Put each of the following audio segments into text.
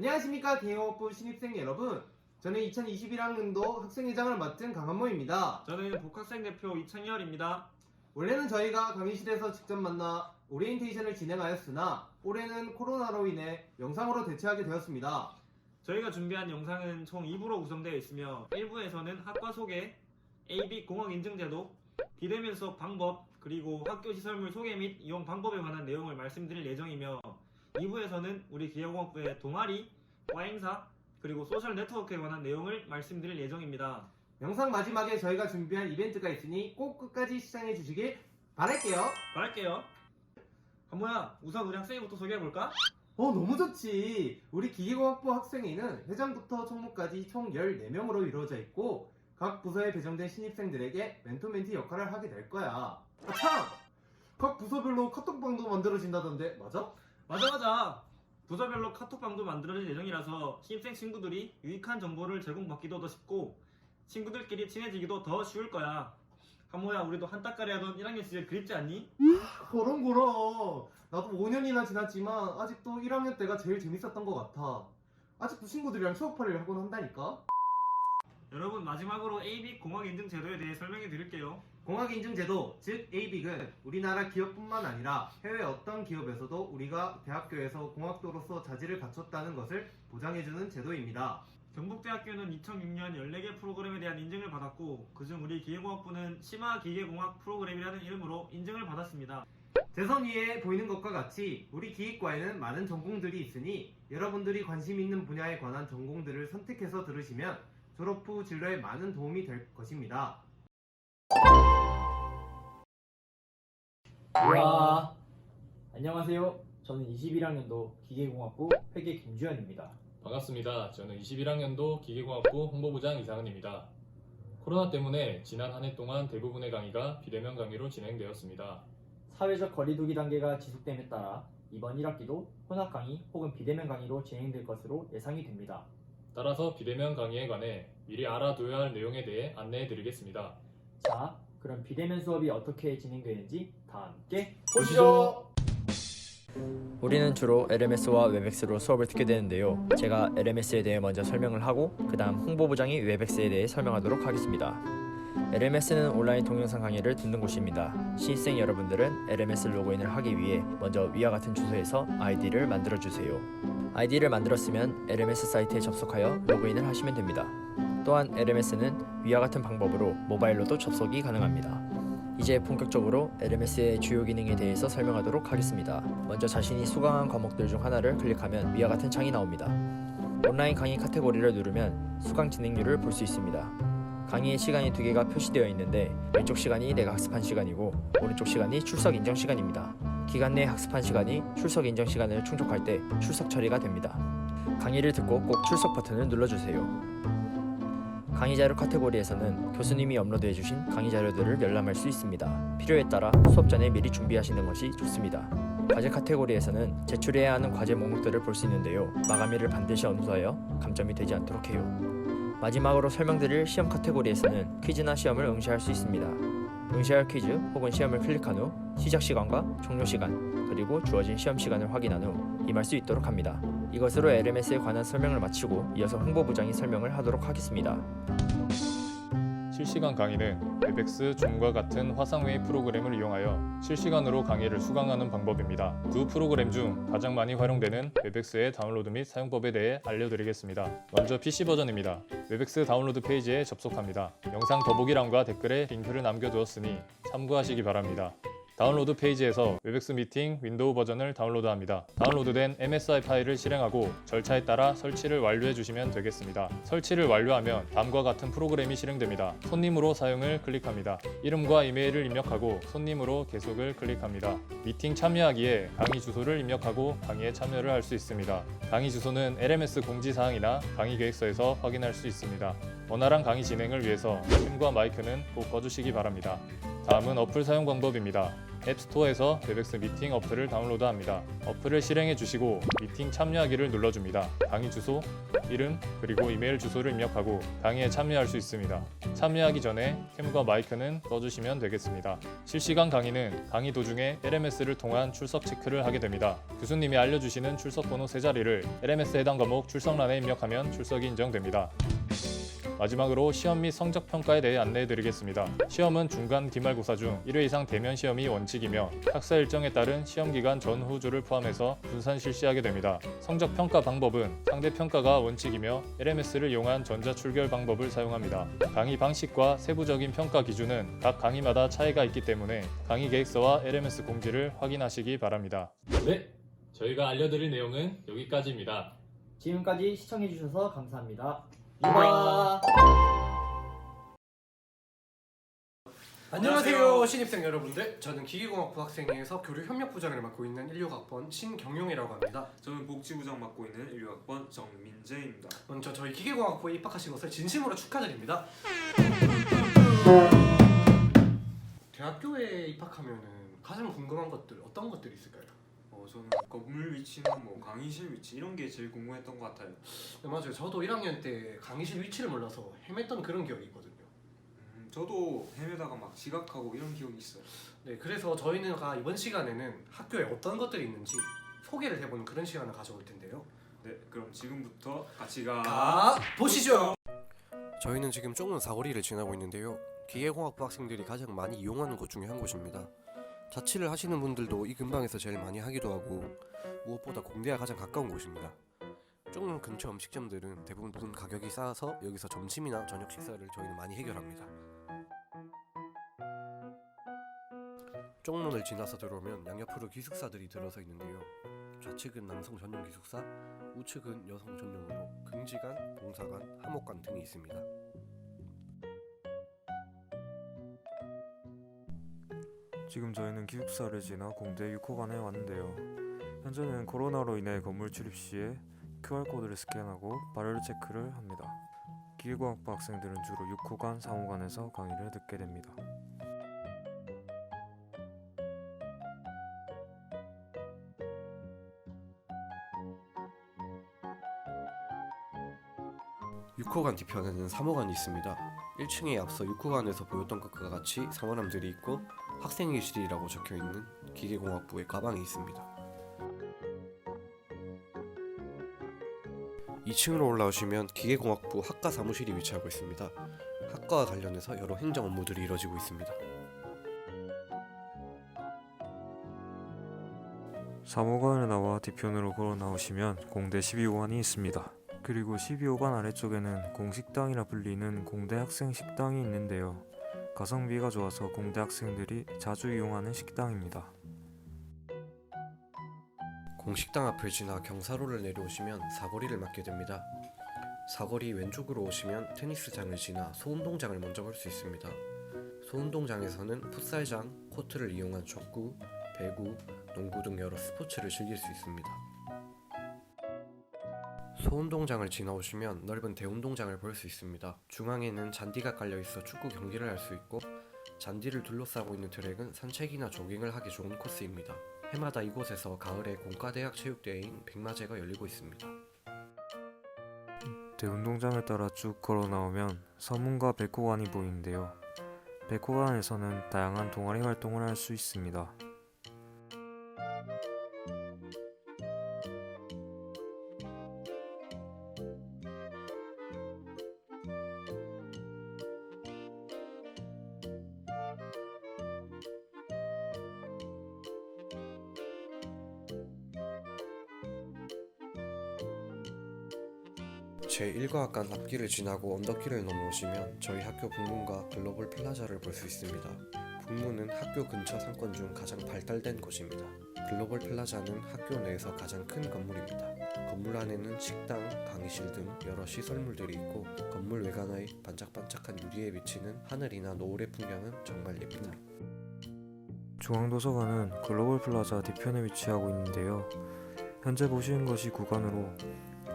안녕하십니까 개영업부 신입생 여러분. 저는 2021학년도 학생회장을 맡은 강한모입니다. 저는 복학생 대표 이창열입니다. 원래는 저희가 강의실에서 직접 만나 오리엔테이션을 진행하였으나 올해는 코로나로 인해 영상으로 대체하게 되었습니다. 저희가 준비한 영상은 총 2부로 구성되어 있으며 1부에서는 학과 소개, AB 공학 인증 제도, 비대면 수업 방법, 그리고 학교 시설물 소개 및 이용 방법에 관한 내용을 말씀드릴 예정이며 2부에서는 우리 기계공학부의 동아리, 과행사, 그리고 소셜 네트워크에 관한 내용을 말씀드릴 예정입니다. 영상 마지막에 저희가 준비한 이벤트가 있으니 꼭 끝까지 시청해 주시길 바랄게요 말할게요. 한모야, 우선 우리 학생회부터 소개해볼까? 어 너무 좋지 우리 기계공학부 학생회는 회장부터 총무까지 총 14명으로 이루어져 있고 각 부서에 배정된 신입생들에게 멘토멘티 역할을 하게 될 거야 아 참! 각 부서별로 카톡방도 만들어진다던데 맞아? 맞아 맞아. 부서별로 카톡방도 만들어질 예정이라서 신입생 친구들이 유익한 정보를 제공받기도 더 쉽고 친구들끼리 친해지기도 더 쉬울 거야. 한모야 우리도 한따까리 하던 1학년 시절 그립지 않니? 그런 거라 나도 5년이나 지났지만 아직도 1학년 때가 제일 재밌었던 것 같아. 아직도 친구들이랑 추억팔이를 하곤 한다니까 여러분 마지막으로 AB 공학 인증 제도에 대해 설명해 드릴게요 공학 인증 제도 즉 ABIC은 우리나라 기업뿐만 아니라 해외 어떤 기업에서도 우리가 대학교에서 공학도로서 자질을 갖췄다는 것을 보장해주는 제도입니다. 경북대학교는 2006년 14개 프로그램에 대한 인증을 받았고 그중 우리 기계공학부는 심화 기계공학 프로그램이라는 이름으로 인증을 받았습니다 대선 위에 보이는 것과 같이 우리 기획과에는 많은 전공들이 있으니 여러분들이 관심 있는 분야에 관한 전공들을 선택해서 들으시면 졸업 후 진로에 많은 도움이 될 것입니다. 우와 안녕하세요 저는 21학년도 기계공학부 회계 김주현입니다 반갑습니다. 저는 21학년도 기계공학부 홍보부장 이상은입니다. 코로나 때문에 지난 한 해 동안 대부분의 강의가 비대면 강의로 진행되었습니다. 사회적 거리두기 단계가 지속됨에 따라 이번 1학기도 혼합 강의 혹은 비대면 강의로 진행될 것으로 예상이 됩니다 따라서 비대면 강의에 관해 미리 알아둬야 할 내용에 대해 안내해 드리겠습니다. 자 그럼 비대면 수업이 어떻게 진행되는지 다 함께 보시죠. 우리는 주로 LMS와 웹엑스로 수업을 듣게 되는데요. 제가 LMS에 대해 먼저 설명을 하고 그 다음 홍보부장이 웹엑스에 대해 설명하도록 하겠습니다. LMS는 온라인 동영상 강의를 듣는 곳입니다. 신입생 여러분들은 LMS 로그인을 하기 위해 먼저 위와 같은 주소에서 아이디를 만들어 주세요. 아이디를 만들었으면 LMS 사이트에 접속하여 로그인을 하시면 됩니다. 또한 LMS는 위와 같은 방법으로 모바일로도 접속이 가능합니다. 이제 본격적으로 LMS의 주요 기능에 대해서 설명하도록 하겠습니다. 먼저 자신이 수강한 과목들 중 하나를 클릭하면 위와 같은 창이 나옵니다. 온라인 강의 카테고리를 누르면 수강 진행률을 볼 수 있습니다. 강의의 시간이 두 개가 표시되어 있는데 왼쪽 시간이 내가 학습한 시간이고 오른쪽 시간이 출석 인정 시간입니다. 기간 내 학습한 시간이 출석 인정 시간을 충족할 때 출석 처리가 됩니다. 강의를 듣고 꼭 출석 버튼을 눌러주세요. 강의 자료 카테고리에서는 교수님이 업로드해 주신 강의 자료들을 열람할 수 있습니다. 필요에 따라 수업 전에 미리 준비하시는 것이 좋습니다. 과제 카테고리에서는 제출해야 하는 과제 목록들을 볼 수 있는데요. 마감일을 반드시 엄수하여 감점이 되지 않도록 해요. 마지막으로 설명드릴 시험 카테고리에서는 퀴즈나 시험을 응시할 수 있습니다. 응시할 퀴즈 혹은 시험을 클릭한 후 시작 시간과 종료 시간 그리고 주어진 시험 시간을 확인한 후 임할 수 있도록 합니다. 이것으로 LMS에 관한 설명을 마치고 이어서 홍보부장이 설명을 하도록 하겠습니다. 실시간 강의는 웹엑스, 줌과 같은 화상회의 프로그램을 이용하여 실시간으로 강의를 수강하는 방법입니다. 두 프로그램 중 가장 많이 활용되는 웹엑스의 다운로드 및 사용법에 대해 알려드리겠습니다. 먼저 PC 버전입니다. 웹엑스 다운로드 페이지에 접속합니다. 영상 더보기란과 댓글에 링크를 남겨두었으니 참고하시기 바랍니다. 다운로드 페이지에서 웹엑스 미팅 윈도우 버전을 다운로드합니다. 다운로드된 MSI 파일을 실행하고 절차에 따라 설치를 완료해 주시면 되겠습니다. 설치를 완료하면 다음과 같은 프로그램이 실행됩니다. 손님으로 사용을 클릭합니다. 이름과 이메일을 입력하고 손님으로 계속을 클릭합니다. 미팅 참여하기에 강의 주소를 입력하고 강의에 참여를 할 수 있습니다. 강의 주소는 LMS 공지사항이나 강의 계획서에서 확인할 수 있습니다. 원활한 강의 진행을 위해서 캠과 마이크는 꼭 꺼주시기 바랍니다. 다음은 어플 사용 방법입니다. 앱스토어에서 웨벡스 미팅 어플을 다운로드합니다. 어플을 실행해 주시고 미팅 참여하기를 눌러줍니다. 강의 주소, 이름, 그리고 이메일 주소를 입력하고 강의에 참여할 수 있습니다. 참여하기 전에 캠과 마이크는 꺼주시면 되겠습니다. 실시간 강의는 강의 도중에 LMS를 통한 출석 체크를 하게 됩니다. 교수님이 알려주시는 출석 번호 세 자리를 LMS 해당 과목 출석란에 입력하면 출석이 인정됩니다. 마지막으로 시험 및 성적 평가에 대해 안내해 드리겠습니다. 시험은 중간 기말고사 중 1회 이상 대면 시험이 원칙이며 학사 일정에 따른 시험 기간 전 후주를 포함해서 분산 실시하게 됩니다. 성적 평가 방법은 상대 평가가 원칙이며 LMS를 이용한 전자 출결 방법을 사용합니다. 강의 방식과 세부적인 평가 기준은 각 강의마다 차이가 있기 때문에 강의 계획서와 LMS 공지를 확인하시기 바랍니다. 네, 저희가 알려드릴 내용은 여기까지입니다. 지금까지 시청해주셔서 감사합니다. 이봐. 안녕하세요 신입생 여러분들 저는 기계공학부 학생회에서 교류 협력 부장을 맡고 있는 16학번 신경용이라고 합니다 저는 복지부장 맡고 있는 16학번 정민재입니다. 먼저 저희 기계공학부에 입학하신 것을 진심으로 축하드립니다 대학교에 입학하면 가장 궁금한 것들 어떤 것들이 있을까요? 어, 저는 건물 위치나 뭐 강의실 위치 이런 게 제일 궁금했던 것 같아요. 네, 맞아요 저도 1학년 때 강의실 위치를 몰라서 헤맸던 그런 기억이 있거든요 음, 저도 헤매다가 막 지각하고 이런 기억이 있어요. 네 그래서 저희는 가 이번 시간에는 학교에 어떤 것들이 있는지 소개를 해보는 그런 시간을 가져올 텐데요 네, 그럼 지금부터 같이 가. 가 보시죠. 저희는 지금 쪽문 사거리를 지나고 있는데요. 기계공학부 학생들이 가장 많이 이용하는 곳 중에 한 곳입니다. 자취를 하시는 분들도 이 근방에서 제일 많이 하기도 하고 무엇보다 공대와 가장 가까운 곳입니다. 쪽문 근처 음식점들은 대부분 가격이 싸서 여기서 점심이나 저녁 식사를 저희는 많이 해결합니다. 쪽문을 지나서 들어오면 양옆으로 기숙사들이 들어서 있는데요. 좌측은 남성 전용 기숙사, 우측은 여성 전용으로 긍지관, 봉사관, 하목관 등이 있습니다. 지금 저희는 기숙사를 지나 공대 6호관에 왔는데요. 현재는 코로나로 인해 건물 출입 시에 QR코드를 스캔하고 발열 체크를 합니다. 기계공학부 학생들은 주로 6호관, 3호관에서 강의를 듣게 됩니다. 육호관 뒤편에는 3호관이 있습니다. 1층에 앞서 6호관에서 보였던 것과 같이 사원함들이 있고 학생회실이라고 적혀 있는 기계공학부의 가방이 있습니다. 2층으로 올라오시면 기계공학부 학과 사무실이 위치하고 있습니다. 학과와 관련해서 여러 행정 업무들이 이루어지고 있습니다. 3호관을 나와 뒤편으로 걸어 나오시면 공대 12호관이 있습니다. 그리고 12호관 아래쪽에는 공식당이라 불리는 공대 학생 식당이 있는데요. 가성비가 좋아서 공대 학생들이 자주 이용하는 식당입니다. 공식당 앞을 지나 경사로를 내려오시면 사거리를 맞게 됩니다. 사거리 왼쪽으로 오시면 테니스장을 지나 소운동장을 먼저 볼 수 있습니다. 소운동장에서는 풋살장, 코트를 이용한 축구, 배구, 농구 등 여러 스포츠를 즐길 수 있습니다. 소운동장을 지나오시면 넓은 대운동장을 볼 수 있습니다. 중앙에는 잔디가 깔려 있어 축구 경기를 할 수 있고 잔디를 둘러싸고 있는 트랙은 산책이나 조깅을 하기 좋은 코스입니다. 해마다 이곳에서 가을에 공과대학 체육대회인 백마제가 열리고 있습니다. 대운동장을 따라 쭉 걸어 나오면 서문과 백호관이 보이는데요. 백호관에서는 다양한 동아리 활동을 할 수 있습니다. 제1과학관 앞길을 지나고 언덕길을 넘어오시면 저희 학교 북문과 글로벌 플라자를 볼 수 있습니다. 북문은 학교 근처 상권 중 가장 발달된 곳입니다. 글로벌 플라자는 학교 내에서 가장 큰 건물입니다. 건물 안에는 식당, 강의실 등 여러 시설물들이 있고 건물 외관의 반짝반짝한 유리에 비치는 하늘이나 노을의 풍경은 정말 예쁩니다. 중앙도서관은 글로벌 플라자 뒤편에 위치하고 있는데요. 현재 보시는 것이 구간으로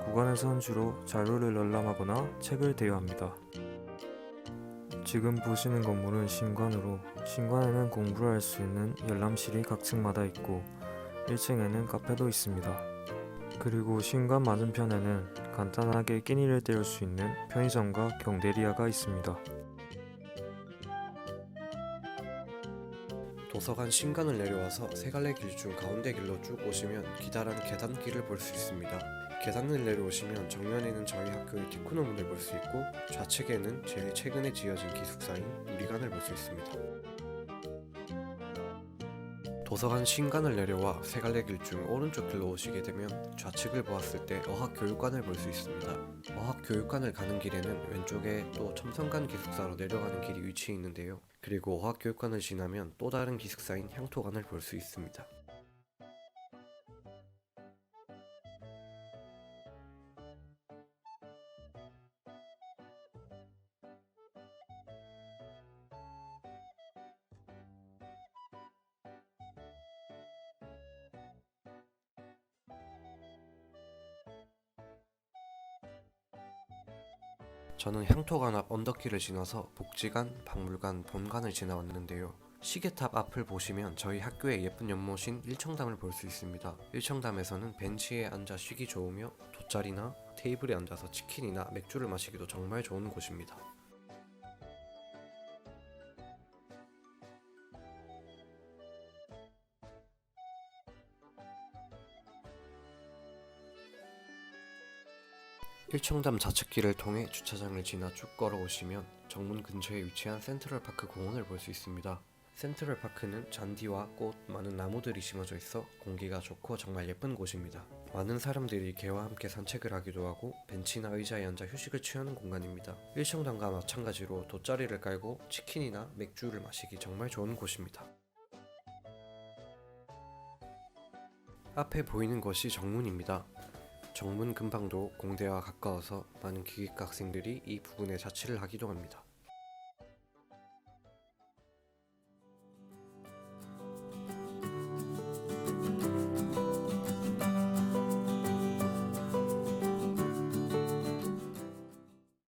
구간에선 주로 자료를 열람하거나 책을 대여합니다. 지금 보시는 건물은 신관으로 신관에는 공부를 할 수 있는 열람실이 각 층마다 있고 1층에는 카페도 있습니다. 그리고 신관 맞은편에는 간단하게 끼니를 때울 수 있는 편의점과 경대리아가 있습니다. 도서관 신관을 내려와서 세 갈래 길 중 가운데 길로 쭉 오시면 기다란 계단길을 볼 수 있습니다. 계단을 내려오시면 정면에는 저희 학교의 티쿠노 문을 볼 수 있고 좌측에는 제일 최근에 지어진 기숙사인 우리관을 볼 수 있습니다. 도서관 신관을 내려와 세 갈래 길 중 오른쪽 길로 오시게 되면 좌측을 보았을 때 어학교육관을 볼 수 있습니다. 어학교육관을 가는 길에는 왼쪽에 또 첨성관 기숙사로 내려가는 길이 위치해 있는데요. 그리고 어학교육관을 지나면 또 다른 기숙사인 향토관을 볼 수 있습니다. 저는 향토관 앞 언덕길을 지나서 복지관, 박물관, 본관을 지나왔는데요. 시계탑 앞을 보시면 저희 학교의 예쁜 연못인 일청담을 볼 수 있습니다. 일청담에서는 벤치에 앉아 쉬기 좋으며 돗자리나 테이블에 앉아서 치킨이나 맥주를 마시기도 정말 좋은 곳입니다. 일청담 좌측길을 통해 주차장을 지나 쭉 걸어오시면 정문 근처에 위치한 센트럴파크 공원을 볼 수 있습니다. 센트럴파크는 잔디와 꽃, 많은 나무들이 심어져 있어 공기가 좋고 정말 예쁜 곳입니다. 많은 사람들이 개와 함께 산책을 하기도 하고 벤치나 의자에 앉아 휴식을 취하는 공간입니다. 일청담과 마찬가지로 돗자리를 깔고 치킨이나 맥주를 마시기 정말 좋은 곳입니다. 앞에 보이는 것이 정문입니다. 정문 근방도 공대와 가까워서 많은 기계과 학생들이 이 부분에 자취를 하기도 합니다.